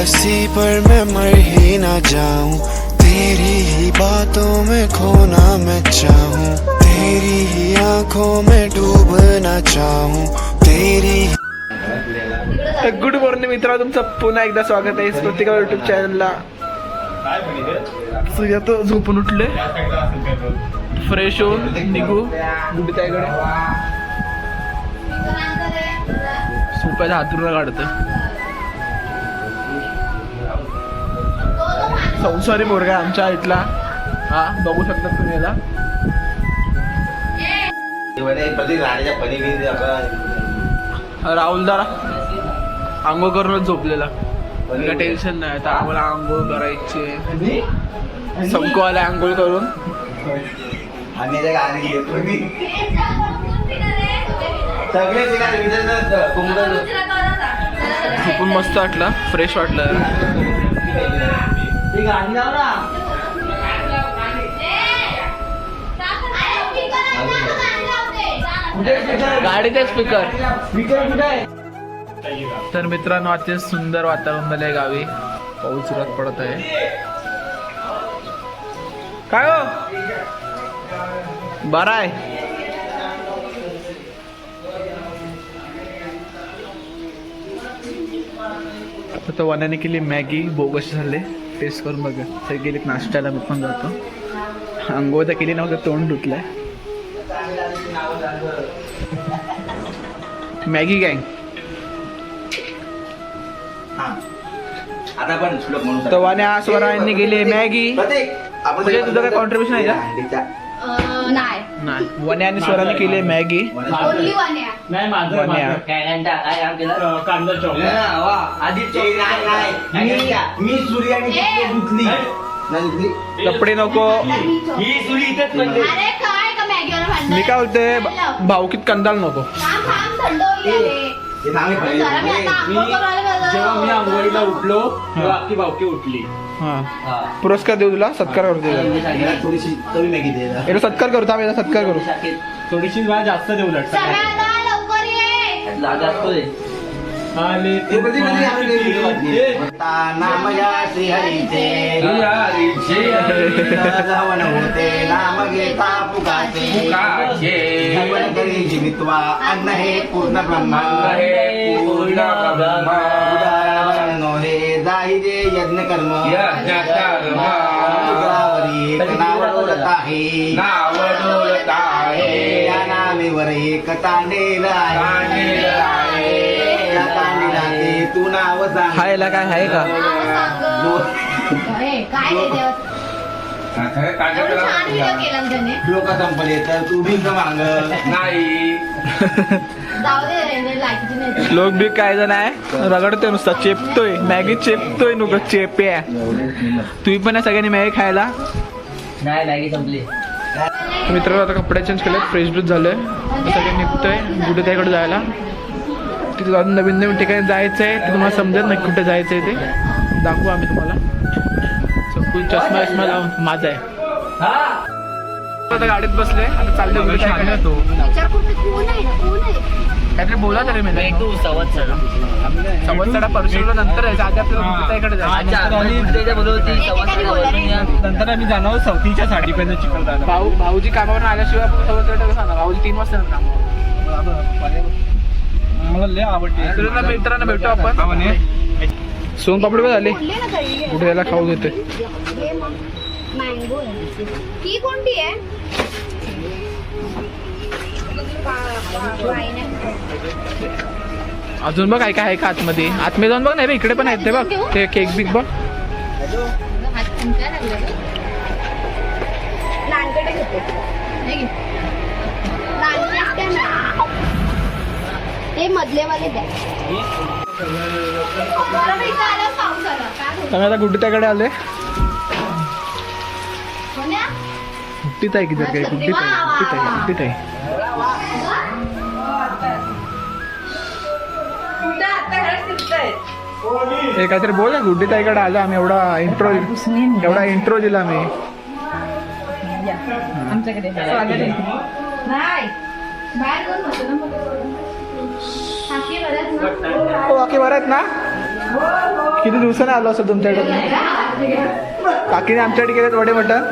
हंसी पर मैं मर ही ना जाऊं। तेरी ही बातों में खोना मैं चाहूं। तेरी ही आंखों में डूबना चाहूं। तेरी ही गुड मॉर्निंग मित्रा तुमचं पुन्हा एकदा स्वागत आहे स्मृतिका युट्यूब चॅनलला सूर्य तो झोपून उठले. फ्रेश होऊन निघू. गुडीताईकडे सोप्याचा हातून काढतं संसारी पोरगा आमच्या इथला हा बघू शकतात तुम्ही याला. राहुल दारा आंघोळ करूनच झोपलेला. काय टेन्शन नाही आता आम्हाला आंघोळ करायची. संको आला आंघोळ करून. झोपून मस्त वाटला फ्रेश वाटलं. ती गाणी लाव ना गाडीचे स्पीकर तर मित्रांनो अतिशय सुंदर वातावरण झालंय गावी. पाऊस सुरुवात पडत आहे. काय हो? बरा आहे. आता तर वनाने केली मॅगी बोग कशी झाले. टेस्ट करून बघा. ते गेले नाश्त्याला मी पण जातो. अंघोळ तर केली नव्हतं तोंड धुतलंय मॅगी गँग. हा. आता पण म्हणून तर वाण्या स्वरांनी गेली मॅगी. म्हणजे तुझं काय contribution आहे का? नाही. वन्या आणि स्वराने केली मॅगी. नाही माझं. माझं. कांदा हा. मी- मी सूर्य आणि ए. ती धुतली. नाही. धुतली. कपडे नको. ही सुरी इथेच पडली अरे काय का मॅगीवर भांडण? मी काय बोलते भाऊकीत कंदाल नको. थांब थांब थंड होईल रे. ते नावे जरा मी आता आंघोळ करून आले बघा. जेव्हा मी आंघोळीला उठलो तेव्हा अख्खी भावकी उठली हा पुरस्कार देऊ तुला सत्कार. मला थोडीशी कमी मॅगी दे जरा. याला सत्कार करू थांब याला सत्कार करू थोडीशी जास्त देऊ लवकर ये आले ते वाटली. नाम या श्रीहरीचे. धावन होते नाम घेता पुकाचे. जीवन करी जीवित्वा अन्न हे पूर्ण ब्रह्मा. नोहे जाही जे यज्ञ कर्म. एक नाव डोलत आहे या नावेवर एक तांडेल आहे. तू नाव सांग. हा याला काय आहे का लोक संपले तर तू भिंग मांग. जाऊ दे रे लायकीची नाही लोक बी काय जण आहे? रगडतोय नुसता चेपतोय. मॅगी चेपतोय नुक चेप्या तुम्ही पण या सगळ्यांनी मॅगी खायला? नाही मॅगी संपली. मित्रांनो आता कपडे चेंज केले फ्रेश ब्रूज झालोय. सगळे निघतोय. कुठे त्याकडे जायला. तिथे अजून नवीन नवीन ठिकाणी जायचं आहे ते तुम्हाला समजेल नाही कुठे जायचं आहे ते. दाखवू आम्ही तुम्हाला. सगळी चष्मा विष्मा लावून माझा आहे. आता गाडीत बसले आता चालले तो विचार कुठे कोण आहे ना कोण आहे? काहीतरी बोला तरी मी तू सवत समजताना परशुला नंतर आहे आधी आपल्याला जायचं? रे नंतर आम्ही जाणार चौथीच्या साडी पण चिकन भाऊ भाऊजी कामावर आल्याशिवाय आपण समजता सांगा भाऊजी तीन वाजता कामावर. मला लय आवडते. मित्रांना मित्रांना भेटू आपण. सोनपापडी पण झाली? कुठे याला खाऊ देते? हे ही कोणती आहे? अजून बघ काय काय आहे का आतमध्ये? आतमध्ये जाऊन बघ नाही रे इकडे पण आहेत ते बघ. ते केक बिक बघ. नानकडे घेते. ते मधलेवाले द्या? आम्ही आता गुड्डी त्याकडे आले. सोन्या? गुड्डीत आहे की जर काही? गुड्डीत आहे. गुड्डीत आहे. गुड्डीत आहे. हे काहीतरी बोल ना गुड्डी ताईकडे आलो आम्ही एवढा इंट्रो एवढा इंट्रो दिला मी. नाही. हो बाकी बरं आहेत ना? किती दिवसाने आलो असं तुमच्याकडे? काकीने आमच्याकडे गेलेत वडे मटण.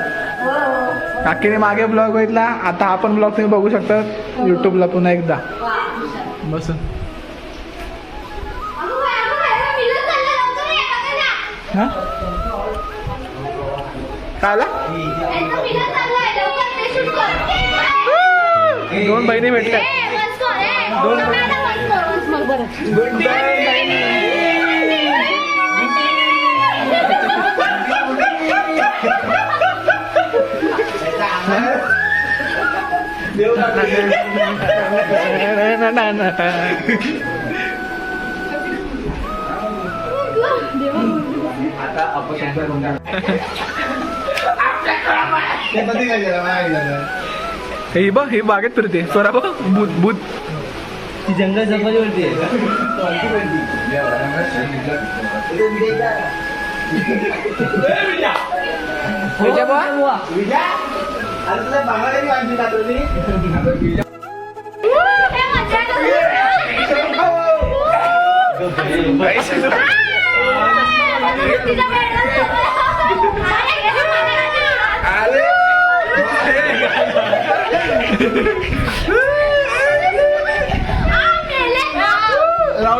काकीने मागे ब्लॉग बघितला. आता हा पण ब्लॉग तुम्ही बघू शकता. युट्यूबला पुन्हा एकदा. बस. हा? काय आला? दोन बहिणी भेटल्या. दोन Hei, Goodbye. Hei. udah Ada berarti. Suara apa? But, but di jungle siapa yang berdiri? berdiri. Ya, orang saya berdiri. Itu Wija. Wija apa? Wija. Harusnya bangga ini lanjut satu ini. Wuh, saya mau jalan. Wuh, saya mau tidak benar, saya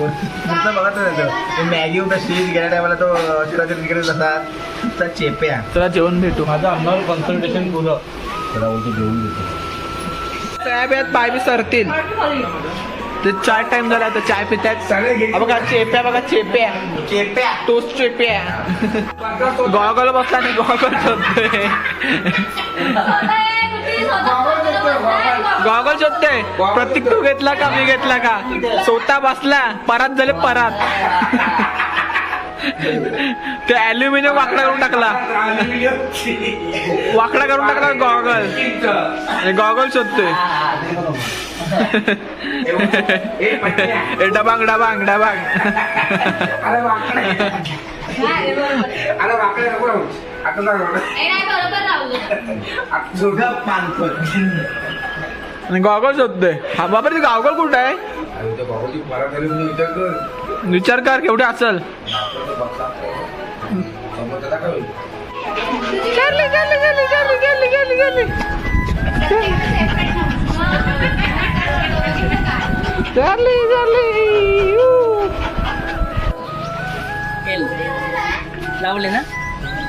नुसतं बघत. ते. Maggi होता शीज गेल्या टायमाला तो शिवाजी तिकडे तसा नुसता चेप्या. चला जेवण भेटू. माझं अंगावर कॉन्सन्ट्रेशन पुरं. त्याला बोलतो जेवून घेतो. त्या बियात पाय बी सरतील. ते चाय टाइम झाला तर चाय पितात हा बघा चेप्या बघा चेप्या. चेप्या. तोच चेप्या. गॉगल बसला नाही गॉगल शोधतोय गॉगल शोधतोय प्रतीक तू घेतला का मी घेतला का? स्वतः बसला परात झाले परात. ते अल्युमिनियम वाकडा करून टाकला. वाकडा करून टाकला गॉगल गॉगल शोधतोय. ए, डबांग डबांग डबांग. आता बरोबर गॉगल शोधते हा बाबा ते गावगल कुठं आहे? विचार कर केवढे असल. लावले ना?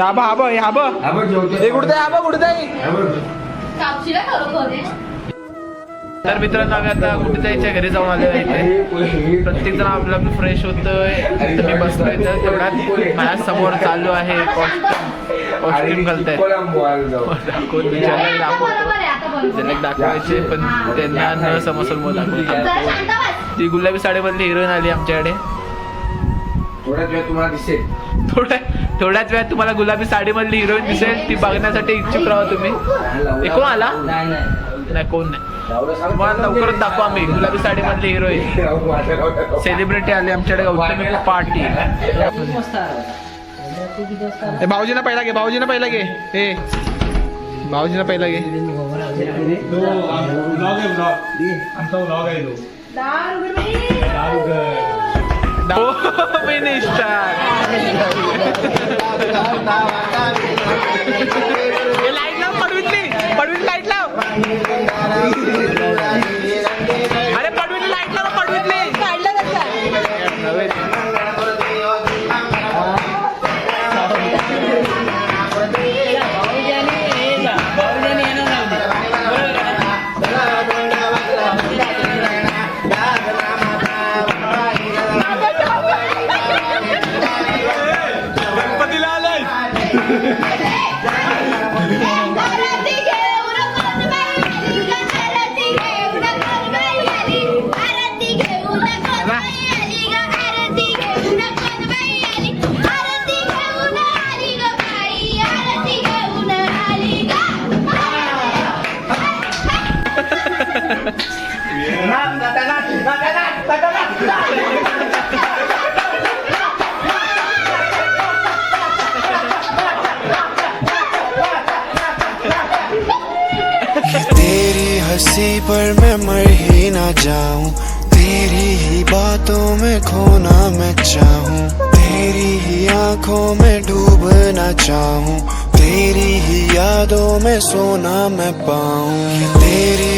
आबा आबा हे हे कुठे आबा कुठे तर मित्रांनो आम्ही आता कुठे जायच्या घरी जाऊन आले आहे प्रत्येक जण आपलं आपलं फ्रेश होतोय. तुम्ही बसलोय तर तेवढ्यात माझ्यासमोर चालू आहे कॉस्ट्युम घालताय. दाखवून दाखवतो दाखवायचे पण त्यांना न समोर दाखवतो ती गुलाबी साडीमधली हिरोईन आली आमच्याकडे. थोड्याच वेळ तुम्हाला दिसेल. थोड्या थोड्याच वेळात तुम्हाला गुलाबी साडीमधली हिरोईन दिसेल. ती बघण्यासाठी इच्छुक राहा तुम्ही. हे कोण आला? नाही नाही. नाही कोण नाही. तुम्हाला लवकरच दाखवू आम्ही. गुलाबी साडीमधली हिरोईन. सेलिब्रिटी आली आमच्याकडे. गौतमी पार्टी भाऊजीना पहिला घे भाऊजीना पहिला घे. हे भाऊजीना पहिला घे. फिनिश लाइट लाव पडवीतली पडवीत लाइट लाव हँसी पर मैं मर ही ना जाऊँ। तेरी ही बातों में खोना मैं चाहूँ। तेरी ही आँखों में डूबना चाहूँ। तेरी ही यादों में सोना मैं पाऊँ। तेरी